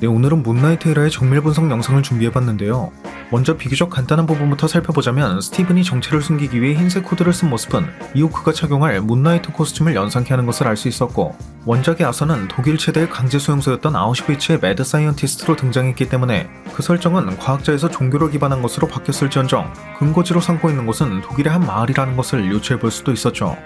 네, 오늘은 문나이트 에라의 정밀 분석 영상을 준비해봤는데요. 먼저 비교적 간단한 부분부터 살펴보자면 스티븐이 정체를 숨기기 위해 흰색 코드를 쓴 모습은 이오크가 착용할 문나이트 코스튬을 연상케 하는 것을 알 수 있었고 원작의 아서는 독일 최대의 강제 수용소였던 아우슈비츠의 매드 사이언티스트로 등장했기 때문에 그 설정은 과학자에서 종교를 기반한 것으로 바뀌었을지언정 근거지로 삼고 있는 곳은 독일의 한 마을이라는 것을 유추해 볼 수도 있었죠.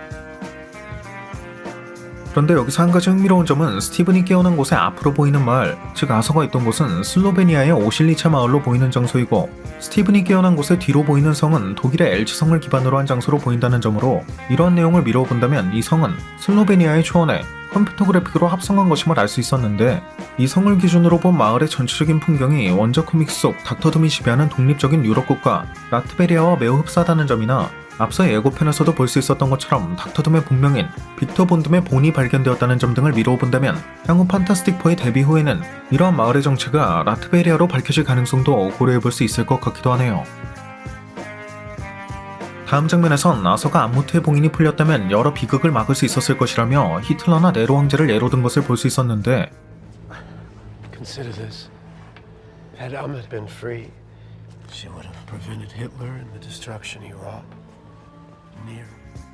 그런데 여기서 한 가지 흥미로운 점은 스티븐이 깨어난 곳의 앞으로 보이는 마을, 즉 아서가 있던 곳은 슬로베니아의 오실리차 마을로 보이는 장소이고 스티븐이 깨어난 곳의 뒤로 보이는 성은 독일의 엘츠성을 기반으로 한 장소로 보인다는 점으로 이러한 내용을 미루어 본다면 이 성은 슬로베니아의 초원에 컴퓨터 그래픽으로 합성한 것임을 알 수 있었는데 이 성을 기준으로 본 마을의 전체적인 풍경이 원작 코믹스 속 닥터둠이 지배하는 독립적인 유럽 국가 라트베리아와 매우 흡사하다는 점이나 앞서 예고편에서도 볼 수 있었던 것처럼 닥터둠의 본명인 빅터 본둠의 본이 발견되었다는 점 등을 미루어 본다면 향후 판타스틱4의 데뷔 후에는 이러한 마을의 정체가 라트베리아로 밝혀질 가능성도 고려해 볼 수 있을 것 같기도 하네요. 다음 장면에선 아서가 암무트의 봉인이 풀렸다면 여러 비극을 막을 수 있었을 것이라며 히틀러나 네로 황제를 예로 든 것을 볼 수 있었는데 she would have prevented Hitler and the destruction he wrought.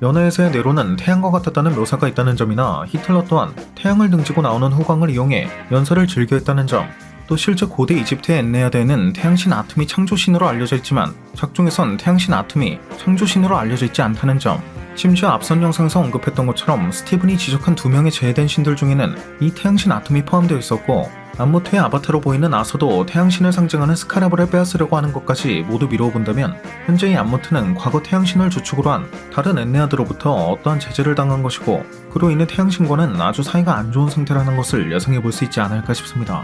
연애에서의 네로는 태양과 같았다는 묘사가 있다는 점이나 히틀러 또한 태양을 등지고 나오는 후광을 이용해 연설을 즐겨 했다는 점, 또 실제 고대 이집트의 엔네아드에는 태양신 아툼이 창조신으로 알려져 있지만 작중에선 태양신 아툼이 창조신으로 알려져 있지 않다는 점, 심지어 앞선 영상에서 언급했던 것처럼 스티븐이 지적한 두 명의 제외된 신들 중에는 이 태양신 아툼이 포함되어 있었고 암무트의 아바타로 보이는 아서도 태양신을 상징하는 스카라브를 빼앗으려고 하는 것까지 모두 미루어 본다면 현재 이 암무트는 과거 태양신을 주축으로 한 다른 엔네아드로부터 어떠한 제재를 당한 것이고 그로 인해 태양신과는 아주 사이가 안 좋은 상태라는 것을 예상해 볼 수 있지 않을까 싶습니다.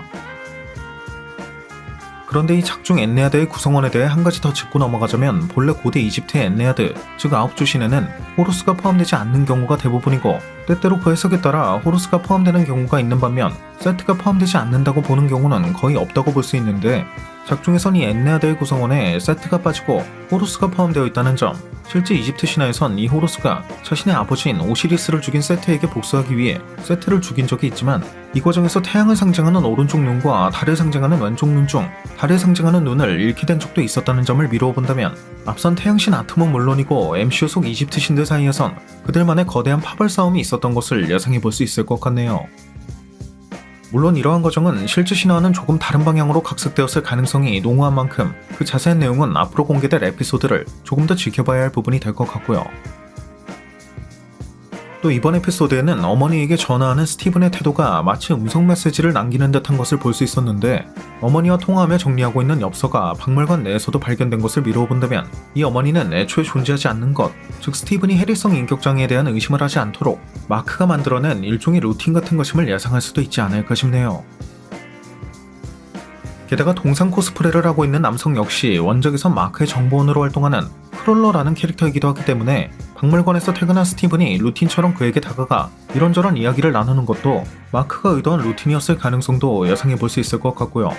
그런데 이 작중 엔네아드의 구성원에 대해 한 가지 더 짚고 넘어가자면 본래 고대 이집트의 엔네아드, 즉 아홉 주신에는 호루스가 포함되지 않는 경우가 대부분이고 때때로 그 해석에 따라 호루스가 포함되는 경우가 있는 반면 세트가 포함되지 않는다고 보는 경우는 거의 없다고 볼 수 있는데 작중에선 이 엔네아드의 구성원에 세트가 빠지고 호루스가 포함되어 있다는 점 실제 이집트 신화에선 이 호루스가 자신의 아버지인 오시리스를 죽인 세트에게 복수하기 위해 세트를 죽인 적이 있지만 이 과정에서 태양을 상징하는 오른쪽 눈과 달을 상징하는 왼쪽 눈 중 달을 상징하는 눈을 잃게 된 적도 있었다는 점을 미루어 본다면 앞선 태양신 아툼은 물론이고 MCU 속 이집트 신들 사이에선 그들만의 거대한 파벌 싸움이 있었던 것을 예상해 볼 수 있을 것 같네요. 물론 이러한 과정은 실제 신화와는 조금 다른 방향으로 각색되었을 가능성이 농후한 만큼 그 자세한 내용은 앞으로 공개될 에피소드를 조금 더 지켜봐야 할 부분이 될 것 같고요. 또 이번 에피소드에는 어머니에게 전화하는 스티븐의 태도가 마치 음성 메시지를 남기는 듯한 것을 볼 수 있었는데 어머니와 통화하며 정리하고 있는 엽서가 박물관 내에서도 발견된 것을 미루어 본다면 이 어머니는 애초에 존재하지 않는 것, 즉 스티븐이 해리성 인격장애에 대한 의심을 하지 않도록 마크가 만들어낸 일종의 루틴 같은 것임을 예상할 수도 있지 않을까 싶네요. 게다가 동상 코스프레를 하고 있는 남성 역시 원작에선 마크의 정보원으로 활동하는 크롤러라는 캐릭터이기도 하기 때문에 박물관에서 퇴근한 스티븐이 루틴처럼 그에게 다가가 이런저런 이야기를 나누는 것도 마크가 의도한 루틴이었을 가능성도 예상해 볼 수 있을 것 같고요.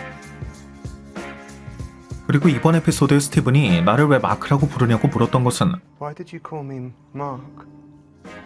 그리고 이번 에피소드의 스티븐이 나를 왜 마크라고 부르냐고 물었던 것은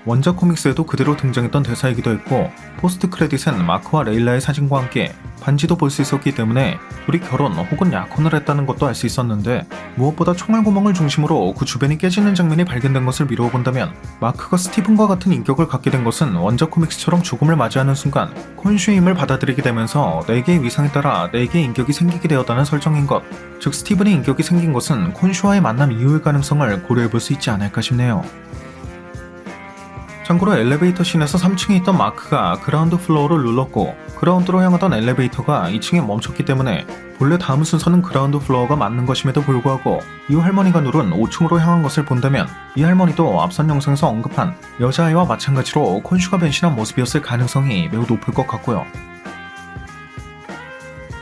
원작 코믹스에도 그대로 등장했던 대사이기도 했고 포스트 크레딧엔 마크와 레일라의 사진과 함께 반지도 볼 수 있었기 때문에 둘이 결혼 혹은 약혼을 했다는 것도 알 수 있었는데 무엇보다 총알 구멍을 중심으로 그 주변이 깨지는 장면이 발견된 것을 미루어 본다면 마크가 스티븐과 같은 인격을 갖게 된 것은 원작 코믹스처럼 죽음을 맞이하는 순간 콘슈의 힘을 받아들이게 되면서 4개의 위상에 따라 4개의 인격이 생기게 되었다는 설정인 것. 즉 스티븐의 인격이 생긴 것은 콘슈와의 만남 이후일 가능성을 고려해 볼 수 있지 않을까 싶네요. 참고로 엘리베이터 씬에서 3층에 있던 마크가 그라운드 플로어를 눌렀고 그라운드로 향하던 엘리베이터가 2층에 멈췄기 때문에 본래 다음 순서는 그라운드 플로어가 맞는 것임에도 불구하고 이 할머니가 누른 5층으로 향한 것을 본다면 이 할머니도 앞선 영상에서 언급한 여자아이와 마찬가지로 콘슈가 변신한 모습이었을 가능성이 매우 높을 것 같고요.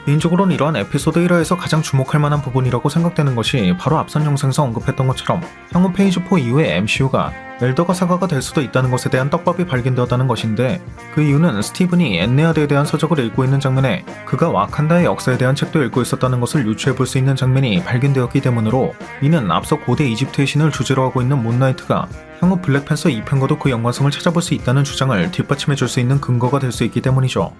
개인적으로는 이러한 에피소드 1화에서 가장 주목할 만한 부분이라고 생각되는 것이 바로 앞선 영상에서 언급했던 것처럼 향후 페이지 4 이후에 MCU가 엘더가 사과가 될 수도 있다는 것에 대한 떡밥이 발견되었다는 것인데 그 이유는 스티븐이 엔네아드에 대한 서적을 읽고 있는 장면에 그가 와칸다의 역사에 대한 책도 읽고 있었다는 것을 유추해 볼 수 있는 장면이 발견되었기 때문으로 이는 앞서 고대 이집트의 신을 주제로 하고 있는 문나이트가 향후 블랙팬서 2편과도 그 연관성을 찾아볼 수 있다는 주장을 뒷받침해 줄 수 있는 근거가 될 수 있기 때문이죠.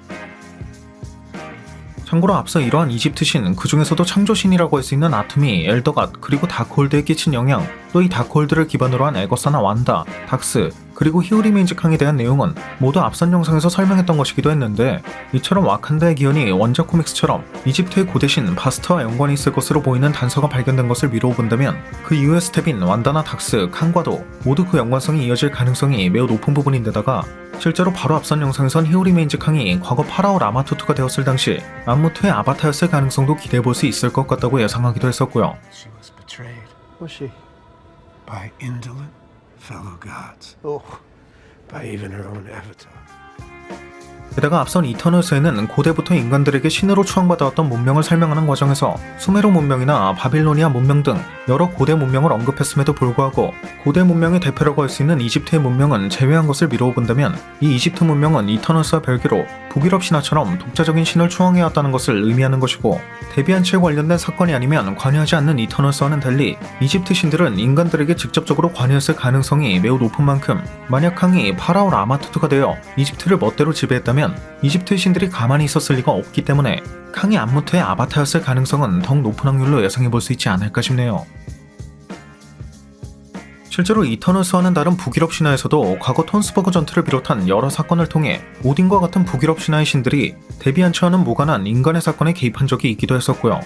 참고로 앞서 이러한 이집트 신, 그 중에서도 창조신이라고 할 수 있는 아트미, 엘더갓, 그리고 다크홀드에 끼친 영향, 또 이 다크홀드를 기반으로 한 에거사나 완다, 닥스, 그리고 히오리메인즈 캉에 대한 내용은 모두 앞선 영상에서 설명했던 것이기도 했는데 이처럼 와칸다의 기원이 원작 코믹스처럼 이집트의 고대신 바스트와 연관이 있을 것으로 보이는 단서가 발견된 것을 미루어 본다면 그 이후의 스텝인 완다나 닥스, 칸과도 모두 그 연관성이 이어질 가능성이 매우 높은 부분인데다가 실제로 바로 앞선 영상에선 히오리메인즈 캉이 과거 파라오 라마투투가 되었을 당시 암무트의 아바타였을 가능성도 기대해 볼 수 있을 것 같다고 예상하기도 했었고요. By indolent fellow gods, Oh, by even her own avatar. 게다가 앞선 이터널스에는 고대부터 인간들에게 신으로 추앙받아왔던 문명을 설명하는 과정에서 수메르 문명이나 바빌로니아 문명 등 여러 고대 문명을 언급했음에도 불구하고 고대 문명의 대표라고 할 수 있는 이집트의 문명은 제외한 것을 미루어 본다면 이 이집트 문명은 이터널스와 별개로 북유럽 신화처럼 독자적인 신을 추앙해왔다는 것을 의미하는 것이고 데비안치에 관련된 사건이 아니면 관여하지 않는 이터널스와는 달리 이집트 신들은 인간들에게 직접적으로 관여했을 가능성이 매우 높은 만큼 만약 캉이 파라오 라마투트가 되어 이집트를 멋대로 지배했다면 이집트의 신들이 가만히 있었을 리가 없기 때문에 캉이 암무트의 아바타였을 가능성은 더욱 높은 확률로 예상해 볼 수 있지 않을까 싶네요. 실제로 이터널스와는 다른 북유럽 신화에서도 과거 톤스버그 전투를 비롯한 여러 사건을 통해 오딘과 같은 북유럽 신화의 신들이 데비안츠와는 무관한 인간의 사건에 개입한 적이 있기도 했었고요.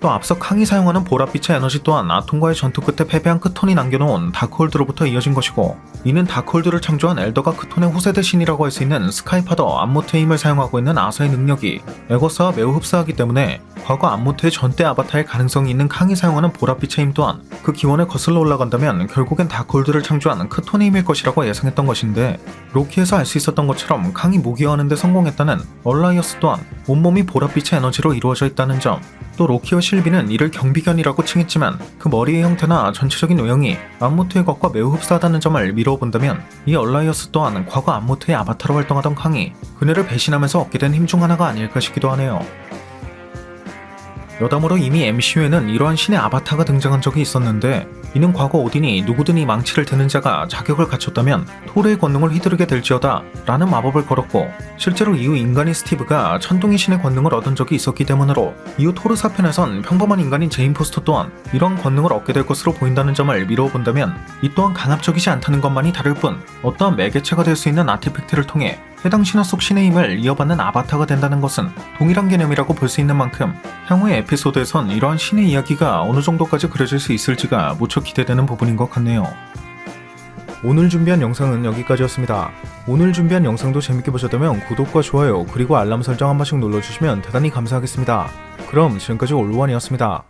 또 앞서 캉이 사용하는 보랏빛의 에너지 또한 아톰과의 전투 끝에 패배한 크톤이 남겨놓은 다크홀드로부터 이어진 것이고 이는 다크홀드를 창조한 엘더가 크톤의 후세대 신이라고 할 수 있는 스카이파더 암모트의 힘을 사용하고 있는 아서의 능력이 에거스와 매우 흡사하기 때문에 과거 암모트의 전대 아바타일 가능성이 있는 캉이 사용하는 보랏빛의 힘 또한 그 기원을 거슬러 올라간다면 결국엔 다크홀드를 창조한 크톤의 힘일 것이라고 예상했던 것인데 로키에서 알 수 있었던 것처럼 캉이 무기화하는 데 성공했다는 얼라이어스 또한 온몸이 보랏빛의 에너지로 이루어져 있다는 점 또 로키와 실비는 이를 경비견이라고 칭했지만 그 머리의 형태나 전체적인 외형이 암모트의 것과 매우 흡사하다는 점을 미루어 본다면 이 얼라이어스 또한 과거 암모트의 아바타로 활동하던 캉이 그녀를 배신하면서 얻게 된 힘 중 하나가 아닐까 싶기도 하네요. 여담으로 이미 MCU에는 이러한 신의 아바타가 등장한 적이 있었는데 이는 과거 오딘이 누구든 이 망치를 드는 자가 자격을 갖췄다면 토르의 권능을 휘두르게 될지어다 라는 마법을 걸었고 실제로 이후 인간인 스티브가 천둥의 신의 권능을 얻은 적이 있었기 때문으로 이후 토르 사편에선 평범한 인간인 제인 포스터 또한 이러한 권능을 얻게 될 것으로 보인다는 점을 미루어 본다면 이 또한 강압적이지 않다는 것만이 다를 뿐 어떠한 매개체가 될 수 있는 아티팩트를 통해 해당 신화 속 신의 힘을 이어받는 아바타가 된다는 것은 동일한 개념이라고 볼 수 있는 만큼 향후의 에피소드에선 이러한 신의 이야기가 어느 정도까지 그려질 수 있을지가 무척 기대되는 부분인 것 같네요. 오늘 준비한 영상은 여기까지였습니다. 오늘 준비한 영상도 재밌게 보셨다면 구독과 좋아요 그리고 알람 설정 한 번씩 눌러주시면 대단히 감사하겠습니다. 그럼 지금까지 올루원이었습니다.